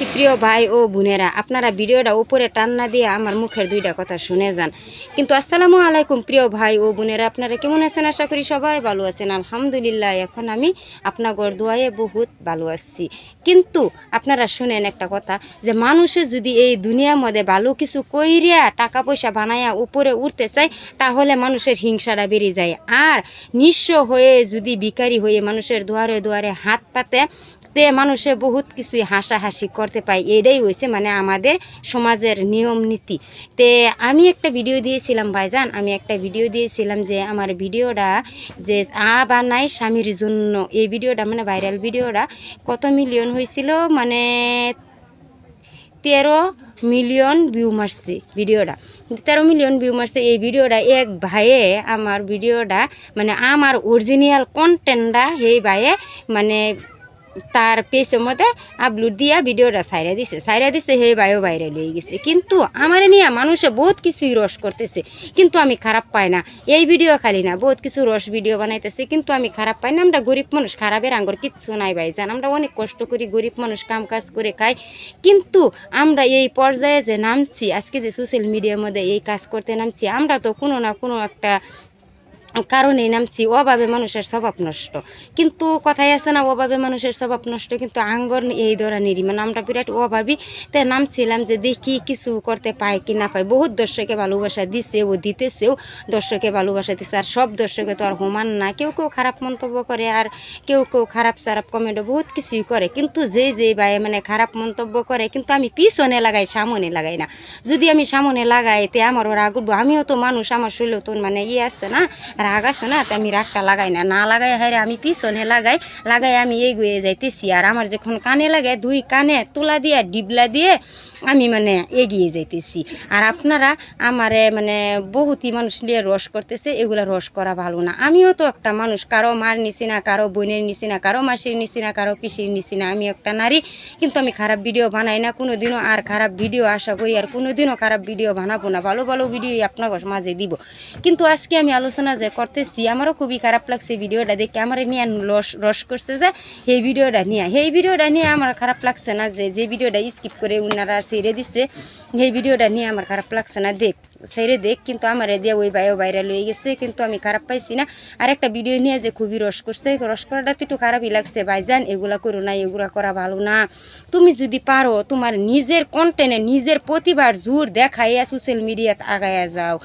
প্রবাসী প্রিয় ভাই ও বোনেরা, আপনারা ভিডিওটা উপরে টান না দিয়ে আমার মুখের দুইটা কথা শুনে যান। কিন্তু আসসালামু আলাইকুম প্রিয় ভাই ও বোনেরা, আপনারা কেমন আছেন? আশা করি সবাই ভালো আছেন। আলহামদুলিল্লাহ, এখন আমি আপনাগর দোয়ায়ে বহুত ভালো আছি। কিন্তু আপনারা শুনেন একটা কথা, যে মানুষে যদি এই দুনিয়ার মধ্যে ভালো কিছু কইরিয়া টাকা পয়সা বানায়া উপরে উঠতে চায়, তাহলে মানুষের হিংসাটা বেড়ে যায়। আর নিঃস্ব হয়ে যদি ভিকারি হয়ে মানুষের দুয়ারে দুয়ারে হাত পাতে, তে মানুষে বহুত কিছুই হাসাহাসি করতে পায় এটাই হয়েছে মানে আমাদের সমাজের নিয়ম নীতি। তে আমি একটা ভিডিও দিয়েছিলাম ভাইজান, আমি একটা ভিডিও দিয়েছিলাম যে আমার ভিডিওটা যে আ বা নাই স্বামীর জন্য, এই ভিডিওটা মানে ভাইরাল ভিডিওটা কত মিলিয়ন হয়েছিল মানে তেরো মিলিয়ন ভিউ মারছে ভিডিওটা তেরো মিলিয়ন ভিউ মারছে এই ভিডিওটা এক ভাইয়ে আমার ভিডিওটা মানে আমার অরিজিনাল কন্টেন্টটা সেই ভাইয়ে মানে তার পেজের মধ্যে আপলোড দিয়া ভিডিওটা সাইরা দিছে। সাইরা দিছে হে বায়ো বাইরে লয়ে গেছে। কিন্তু আমার নিয়ে মানুষে বহুত কিছুই রস করতেছে। কিন্তু আমি খারাপ পাই না। এই ভিডিও খালি না, বহুত কিছু রস ভিডিও বানাইতেছে। কিন্তু আমি খারাপ পাই না। আমরা গরিব মানুষ, খারাপের আঙ্গর কিচ্ছু নাই ভাই জান আমরা অনেক কষ্ট করি, গরিব মানুষ কাম কাজ করে খাই। কিন্তু আমরা এই পর্যায়ে যে নামছি, আজকে যে সোশ্যাল মিডিয়ার মধ্যে এই কাজ করতে নামছি, আমরা তো কোনো না কোনো একটা কারণে নামছি অভাবে মানুষের স্বভাব নষ্ট। কিন্তু কথাই আছে না, অভাবে মানুষের স্বভাব নষ্ট, কিন্তু আঙ্গর এই ধরনেরই। মানে আমরা বিরাট অভাবী, তাই নামছিলাম যে দেখি কিছু করতে পাই কি না পাই বহুত দর্শকে ভালোবাসা দিছে ও দিতেছেও, দর্শকে ভালোবাসা দিছে। আর সব দর্শকে তো আর সমান না। কেউ কেউ খারাপ মন্তব্য করে, আর কেউ কেউ খারাপ সারাপ কমেন্টও বহুত কিছুই করে। কিন্তু যে যে ভাই মানে খারাপ মন্তব্য করে, কিন্তু আমি পিছনে লাগাই, সামনে লাগাই না। যদি আমি সামনে লাগাই, তে আমার ওরা আগুবো আমিও তো মানুষ, আমার শরীরেও তো মানে ইয়ে আছে না রাগ আছে না, তো আমি রাগটা লাগাই না। না লাগাই হারে আমি পিছনে লাগাই লাগাই আমি এগিয়ে যাইতেছি। আর আমার যখন কানে লাগে, দুই কানে তুলা দিয়ে, ডিবলা দিয়ে আমি মানে এগিয়ে যাইতেছি। আর আপনারা আমারে মানে বহুতই মানুষ নিয়ে রস করতেছে, এগুলা রস করা ভালো না। আমিও তো একটা মানুষ, কারও মার নিছি না, কারও বোনের নিছি না, কারও মাসির নিছি না, কারও পিসির নিছি না। আমি একটা নারী, কিন্তু আমি খারাপ ভিডিও বানাই না কোনো দিনও আর খারাপ ভিডিও আশা করি আর কোনো দিনও খারাপ ভিডিও বানাবো না। ভালো ভালো ভিডিও আপনার মাঝে দিব। কিন্তু আজকে আমি আলোচনা যে করতেছি। আমারও খুবই খারাপ লাগছে ভিডিওটা দেখে। আমার নিয়ে রস করছে যে সেই ভিডিওটা নিয়ে। সেই ভিডিওটা নিয়ে আমার খারাপ লাগছে না যে যে ভিডিওটা স্কিপ করে উনারা ছেড়ে দিছে সেই ভিডিওটা নিয়ে আমার খারাপ লাগছে না, দেখ। ছেড়ে দেখ কিন্তু আমার দিয়ে ওই বায়ো বাইরে লয়ে গেছে, কিন্তু আমি খারাপ পাইছি না। আর একটা ভিডিও নিয়ে যে খুবই রস করছে, রস করাটা তো একটু খারাপই লাগছে, ভাইজান, এগুলা করো না, এগুলা করা ভালো না। তুমি যদি পারো, তোমার নিজের কন্টেন্টে নিজের প্রতিভার জোর দেখাইয়া সোশ্যাল মিডিয়াত আগাইয়া যাও।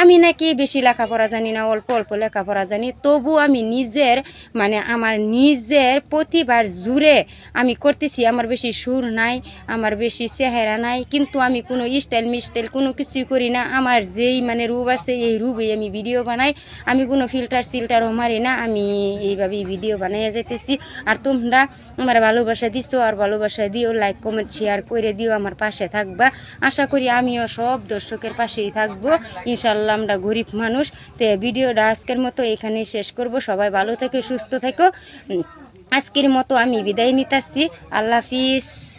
আমি নাকি বেশি লেখাপড়া জানি না, অল্প অল্প লেখাপড়া জানি, তবু আমি নিজের মানে আমার নিজের প্রতিভার জুড়ে আমি করতেছি। আমার বেশি সুর নাই, আমার বেশি চেহারা নাই, কিন্তু আমি কোনো স্টাইল মিস্টাইল কোনো কিছুই করি না। আমার যেই মানে রূপ আছে, এই রূপে আমি ভিডিও বানাই। আমি কোনো ফিল্টার সিল্টারও মারি না, আমি এইভাবেই ভিডিও বানাইয়া যেতেছি আর তোমরা আমার ভালোবাসা দিছো, আর ভালোবাসা দিও লাইক কমেন্ট শেয়ার করে দিও, আমার পাশে থাকবা। আশা করি আমিও সব দর্শকের পাশেই থাকব। ইনশাল্লাহ আমরা গরিব মানুষ। তো ভিডিওটা আজকের মতো এখানেই শেষ করব। সবাই ভালো থেকো, সুস্থ থেকো। আজকের মতো আমি বিদায় নিতেছি। আল্লাহ হাফিজ।